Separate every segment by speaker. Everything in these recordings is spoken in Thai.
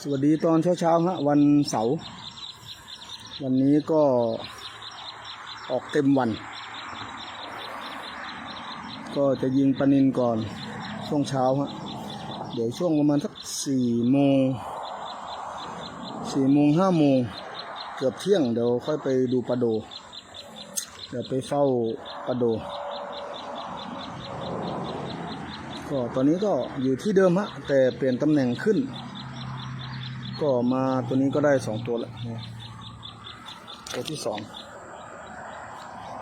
Speaker 1: สวัสดีตอนเช้าๆฮะวันเสาร์วันนี้ก็ออกเต็มวัน ก็จะยิงปลานินก่อนช่วงเช้าฮะเดี๋ยวช่วงประมาณสักสี่โมงสี่โมงห้าโมงเกือบเที่ยงเดี๋ยวค่อยไปดูปลาโด เดี๋ยวไปเฝ้าปลาโด ก็ตอนนี้ก็อยู่ที่เดิมฮะแต่เปลี่ยนตำแหน่งขึ้น ก็มาตัวนี้ก็ได้สองตัวแล้วเนี่ยตัวที่สอง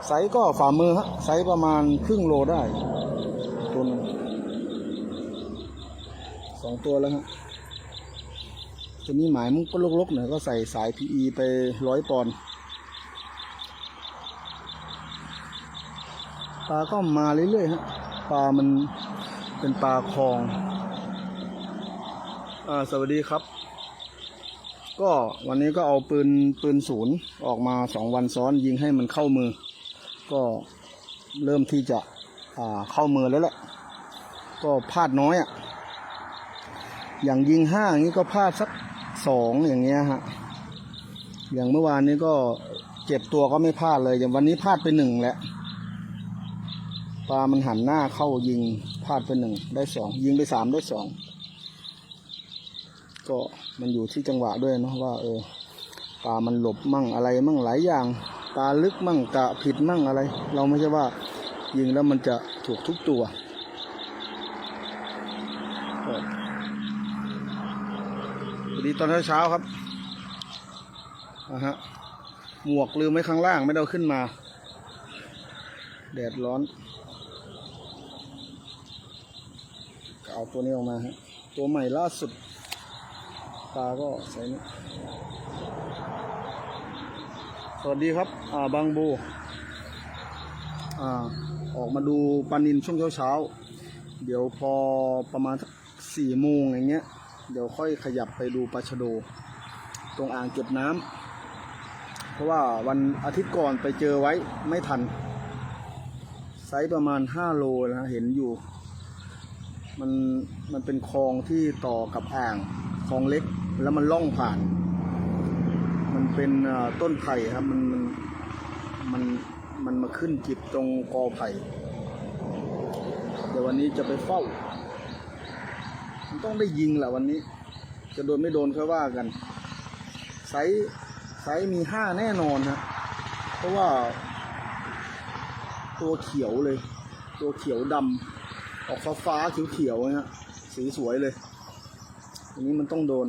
Speaker 1: ไซส์ก็ฝ่ามือฮะไซส์ประมาณครึ่งโลได้ตัวหนึงสองตัวแล้วฮะตัวนี้หมายมันก็ลกๆหน่อยก็ใส่สาย PE ไปร้อยปอนด์ปลาก็มาเรื่อยๆฮะปลามัน เป็นปลาคลองอ่าสวัสดีครับ ก็วันนี้ก็เอาปืนปืนศูนย์ออกมาสองวันซ้อนยิงให้มันเข้ามือ ก็เริ่มที่จะอ่าเข้ามือแล้วแหละ ก็พลาดน้อยอะ่ะ อย่างยิงห้าอย่างนี้ก็พลาดสักสองอย่างเงี้ยฮะ อย่างเมื่อวานนี้ก็เจ็บตัวก็ไม่พลาดเลย อย่างวันนี้พลาดไปหนึ่งแหล้ว ปลามันหันหน้าเข้ายิงพลาดไปหนึ่งได้สองยิงไปสามได้สองก็มันอยู่ที่จังหวะด้วยเนาะว่า เออปลามันหลบมั่งอะไรมั่งหลายอย่างปลาลึกมั่งกะผิดมั่งอะไร เราไม่ใช่ว่า ยิงแล้วมันจะถูกทุกตัวสวัสดีตอนเช้าครับนะฮะหมวกลืมไว้ข้างล่างไม่ได้เอาขึ้นมา แดดร้อนก็เอา ตัวนี้ออกมาฮะตัวใหม่ล่าสุดปลาก็ใส่นี่สวัสดีครับอ่าบางบูอ่าออกมาดูปลานินช่วงเช้าๆเดี๋ยวพอประมาณสี่โมงอย่างเงี้ย เดี๋ยวค่อยขยับไปดูปลาชะโด ตรงอ่างเก็บน้ำเพราะว่าวันอาทิตย์ก่อนไปเจอไว้ไม่ทัน ไซส์ประมาณห้าโลนะเห็นอยู่ มันมันเป็นคลองที่ต่อกับอ่างคลองเล็กแล้วมันล่องผ่าน มันเป็นต้นไผ่ครับมันมันมันมันมาขึ้นจิบตรงกอไผ่เดี๋ยววันนี้จะไปเฝ้า มันต้องได้ยิงแหละวันนี้ จะโดนไม่โดนค่อยว่ากันไซส์ไซส์มีห้าแน่นอนฮะเพราะว่า ตัวเขียวเลย ตัวเขียวดำ ออกฟ้าฟ้าเขียวเขียวๆนะสีสวยเลยอันนี้มันต้องโดน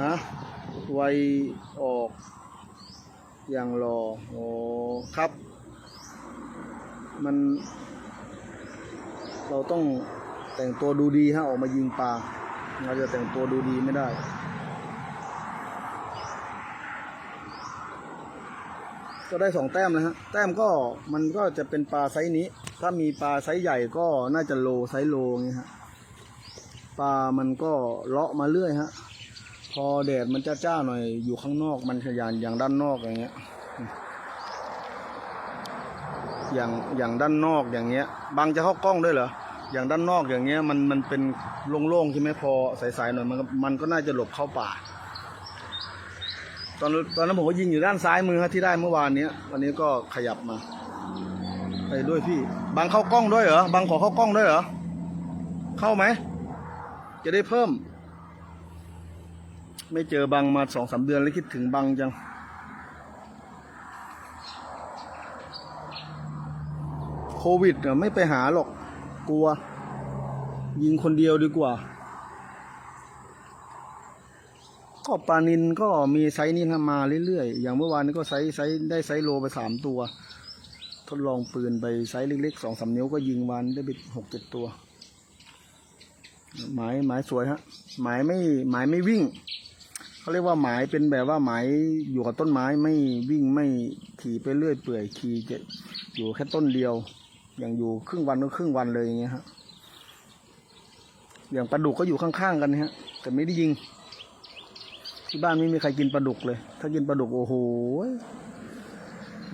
Speaker 1: ฮะ ไวออก อย่างรอ โอ้ครับ มัน เราต้องแต่งตัวดูดีฮะออกมายิงปลาเราจะแต่งตัวดูดีไม่ได้ ก็ได้สองแต้มนะฮะแต้มก็มันก็จะเป็นปลาไซส์นี้ ถ้ามีปลาไซส์ใหญ่ก็น่าจะโลไซส์โลอย่างเงี้ยฮะปลามันก็เลาะมาเรื่อยฮะ พอแดดมันจ้าจ้าๆหน่อยอยู่ข้างนอกมันขยันอย่างด้านนอกอย่างเงี้ย อย่างอย่างด้านนอกอย่างเงี้ย บางจะเข้ากล้องด้วยเหรออย่างด้านนอกอย่างเงี้ยมันมันเป็นโล่งๆใช่ไหมพอสายๆหน่อยมันมันก็น่าจะหลบเข้าป่า ตอนตอนนั้นผมก็ยิงอยู่ด้านซ้ายมือฮะที่ได้เมื่อวานเนี้ยวันนี้ก็ขยับมา ไปด้วยพี่ บางเข้ากล้องด้วยเหรอบางขอเข้ากล้องด้วยเหรอ เข้าไหม จะได้เพิ่ม ไม่เจอบางมาสองสามเดือนแล้วคิดถึงบางจังโควิดเนี่ยไม่ไปหาหรอก กลัว ยิงคนเดียวดีกว่า ก็ปลานินก็มีไซส์นี้นมาเรื่อยๆ อย่างเมื่อวานนี้ก็ไซส์ไซส์ได้ไซส์โลไปสามตัว ทดลองปืนไปไซส์เล็กๆสองสามนิ้วก็ยิงวันได้ไปหกเจ็ดตัว หมายหมายสวยฮะ หมายไม่หมายไม่วิ่งเขาเรียกว่าหมายเป็นแบบว่าหมายอยู่กับต้นไม้ไม่วิ่งไม่ขี่ไปเรื่อยเปื่อยขี่จะอยู่แค่ต้นเดียว อย่างอยู่ครึ่งวันก็ครึ่งวันเลยอย่างเงี้ยฮะอย่างปลาดุกก็อยู่ข้างๆกันฮะ แต่ไม่ได้ยิง ที่บ้านไม่มีใครกินปลาดุกเลย ถ้ากินปลาดุกโอ้โห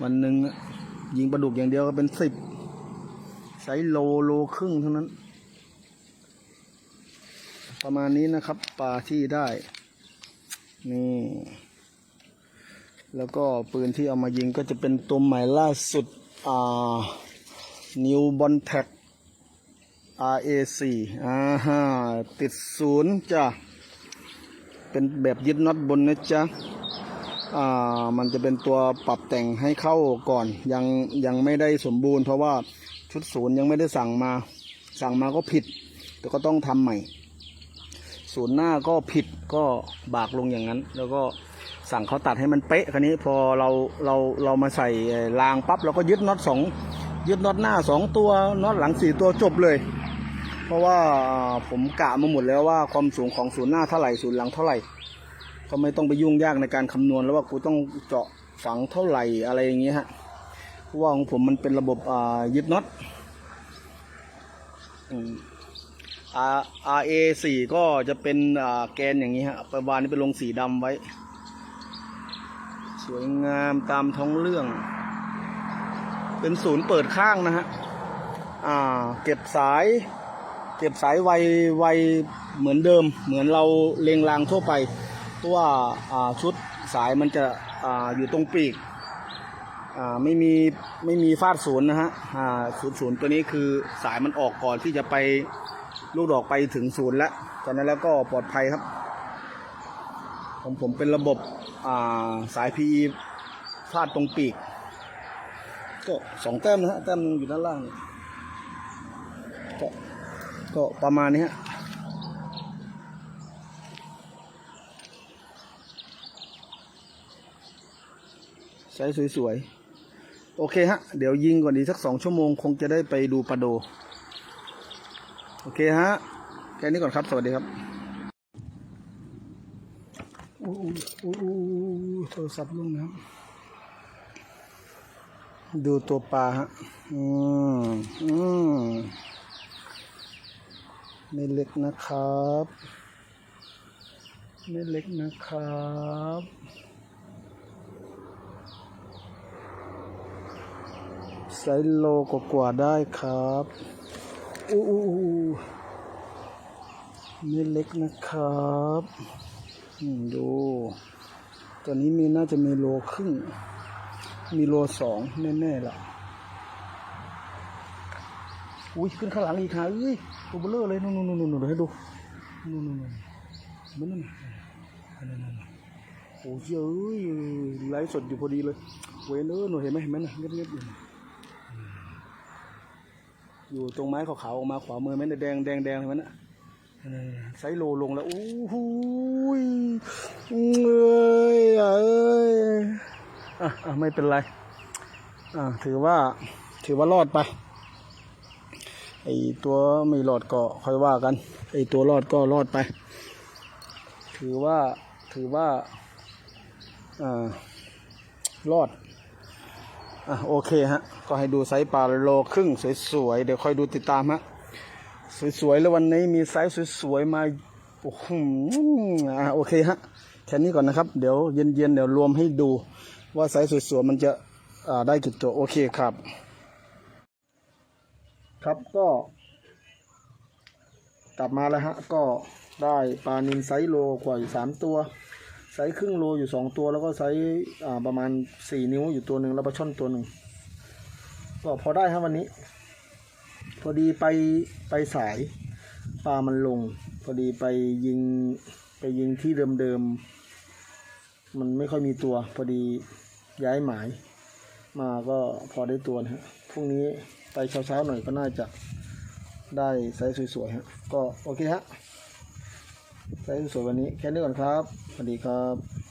Speaker 1: วันหนึ่งยิงปลาดุกอย่างเดียวก็เป็นสิบไซส์โลโลครึ่งเท่านั้น ประมาณนี้นะครับปลาที่ได้ นี่ แล้วก็ปืนที่เอามายิงก็จะเป็นตัวใหม่ล่าสุด อ่า New b o n t a c RA4 อ่าฮะติดศูนย์จ้ะ เป็นแบบยึดน็อตบนนะจ๊ะอ่ามันจะเป็นตัวปรับแต่งให้เข้าก่อน ยังยังไม่ได้สมบูรณ์เพราะว่าชุดศูนย์ยังไม่ได้สั่งมา สั่งมาก็ผิดแต่ก็ต้องทำใหม่ ศูนย์หน้าก็ผิดก็บากลงอย่างนั้น แล้วก็สั่งเขาตัดให้มันเป๊ะคันนี้พอเราเราเรามาใส่รางปั๊บเราก็ยึดน็อตสองยึดน็อตหน้าสองตัวน็อตหลังสี่ตัวจบเลย เพราะว่าผมกะมาหมดแล้วว่าความสูงของศูนย์หน้าเท่าไหร่ศูนย์หลังเท่าไหร่ ก็ไม่ต้องไปยุ่งยากในการคำนวณแล้วว่ากูต้องเจาะฝังเท่าไหร่อะไรอย่างเงี้ยฮะเพราะว่าของผมมันเป็นระบบอ่ายึดน็อตอ R R A สี่ก็จะเป็นอ่าแกนอย่างนี้ฮะประวานนี้เป็นลงสีดำไว้ สวยงามตามท้องเรื่อง เป็นศูนย์เปิดข้างนะฮะ อ่า เก็บสาย เก็บสายไวไวเหมือนเดิม เหมือนเราเลงรางทั่วไป ตัวชุดสายมันจะออยู่ตรงปีกไม่มีไม่มีฟาดศูนย์นะฮะศูนย์ศูนย์ตัวนี้คือสายมันออกก่อนที่จะไปลูกดอกไปถึงศูนย์แล้วตอนนั้นแล้วก็ปลอดภัยครับของผมเป็นระบบาสาย PE ฟาดตรงปีก ก็สองแต้มนะฮะแต้มนึงอยู่ด้านล่างนี่ ก็ประมาณนี้ฮะใช้สวยๆ โอเคฮะ เดี๋ยวยิงก่อนดีสักสองชั่วโมงคงจะได้ไปดูปลาโด โอเคฮะ แค่นี้ก่อนครับ สวัสดีครับโอ้โหโทรศัพท์ลุ่งนะครับ ดูตัวปลาฮะ อืม อืม ไม่เล็กนะครับ ไม่เล็กนะครับไซส์โลกว่าได้ครับอู้อู้ไม่เล็กนะครับอืมดูตัวนี้มีน่าจะมีโลครึ่ง มีโลสองแน่ๆล่ะ อุ้ยขึ้นข้างหลังอีกค่ะเอ้ยตัวเบลอเลยนู่นนู่นนู่นนู่นให้ดูนู่นนู่นนู่นมันนั่นน่ะนั่นนั่นนั่นโอ้ยเอ้ยไลฟ์สดอยู่พอดีเลยเวนเออหนูเห็นไหมเห็นไหมน่ะเงียบๆอยู่อยู่ตรงไม้ขาวๆออกมาขวามือไหมเนี่ยแดงแดงแดงเห็นไหมน่ะเออไซส์โลลงแล้วโอ้โหยเอ้ยเอ้ยอะอะไม่เป็นไรอะถือว่าถือว่ารอดไป ไอตัวไม่รอดก็ค่อยว่ากัน ไอตัวรอดก็รอดไป ถือว่าถือว่าอ่ารอดอะโอเคฮะ ก็ให้ดูไซส์ปลาโลครึ่งสวยๆ เดี๋ยวค่อยดูติดตามฮะ สวยๆ แล้ววันนี้มีไซส์สวยๆ มาโอ้โหอะโอเคฮะ แค่นี้ก่อนนะครับ เดี๋ยวเย็นๆ เดี๋ยวรวมให้ดูว่าไซส์สวยๆ มันจะอ่าได้กี่ตัว โอเคครับ ครับก็ กลับมาแล้วฮะ ก็ได้ปลานินไซส์โลกว่าอยู่สามตัว ไซส์ครึ่งโลอยู่สองตัว แล้วก็ไซส์อ่าประมาณสี่นิ้วอยู่ตัวหนึ่งแล้วปลาช่อนตัวหนึ่งก็พอได้ครับวันนี้ พอดีไปไปสายปลามันลง พอดีไปยิงไปยิงที่เดิมๆมันไม่ค่อยมีตัว พอดีย้ายหมาย มาก็พอได้ตัวนะฮะ พรุ่งนี้ไปเช้าๆหน่อยก็น่าจะได้ไซส์สวยๆฮะก็โอเคฮะไซส์สวยวันนี้แค่นี้ก่อนครับสวัสดีครับ